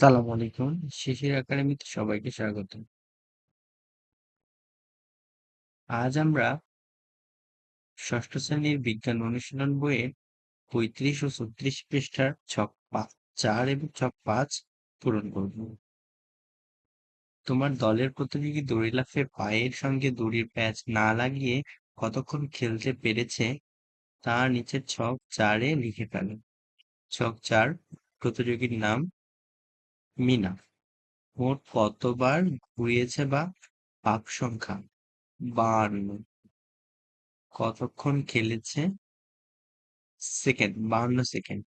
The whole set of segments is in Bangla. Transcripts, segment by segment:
সালাম আলাইকুম। শিশির একাডেমিতে সবাইকে স্বাগত। আজ আমরা ষষ্ঠ শ্রেণির বিজ্ঞান অনুশীলন বইয়ের পঁয়ত্রিশ ও ছত্রিশ পৃষ্ঠার ছক পাঁচ চার এবং ছক পাঁচ পূরণ করব। তোমার দলের প্রতিযোগী দড়ি লাফে পায়ের সঙ্গে দড়ির প্যাচ না লাগিয়ে কতক্ষণ খেলতে পেরেছে তা নিচের ছক চারে লিখে ফেলো। ছক চার, প্রতিযোগীর নাম মিনা। মোট কতবার ঘুরিয়েছে বা পাক সংখ্যা? বাহান্ন কতক্ষণ খেলেছে? সেকেন্ড বাহান্ন সেকেন্ড।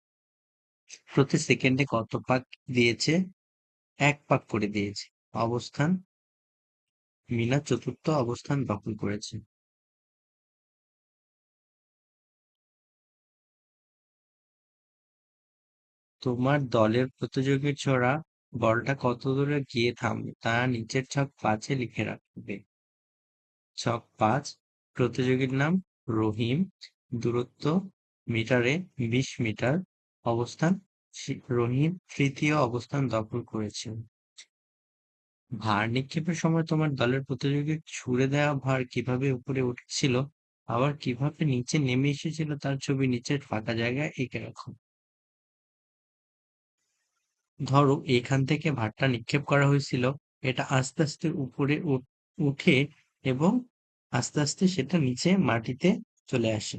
প্রতি সেকেন্ডে কত পাক দিয়েছে? এক পাক করে দিয়েছে। অবস্থান? মিনা চতুর্থ অবস্থান দখল করেছে। তোমার দলের প্রতিযোগীর ছোড়া বলটা কত দূরে গিয়ে থামবে, তা নিচের ছক পাঁচে লিখে রাখবে। ছক পাঁচ, প্রতিযোগীর নাম রহিম, দূরত্ব মিটারে বিশ মিটার, অবস্থান রহিম তৃতীয় অবস্থান দখল করেছে। ভার নিক্ষেপের সময় তোমার দলের প্রতিযোগী ছুড়ে দেওয়া ভার কীভাবে উপরে উঠেছিল, আবার কীভাবে নিচে নেমে এসেছিল তার ছবি নিচের ফাঁকা জায়গায় এঁকে রাখো। ধরো এখান থেকে ভারটা নিক্ষেপ করা হয়েছিল, এটা আস্তে আস্তে উপরে উঠে এবং আস্তে আস্তে সেটা নিচে মাটিতে চলে আসে।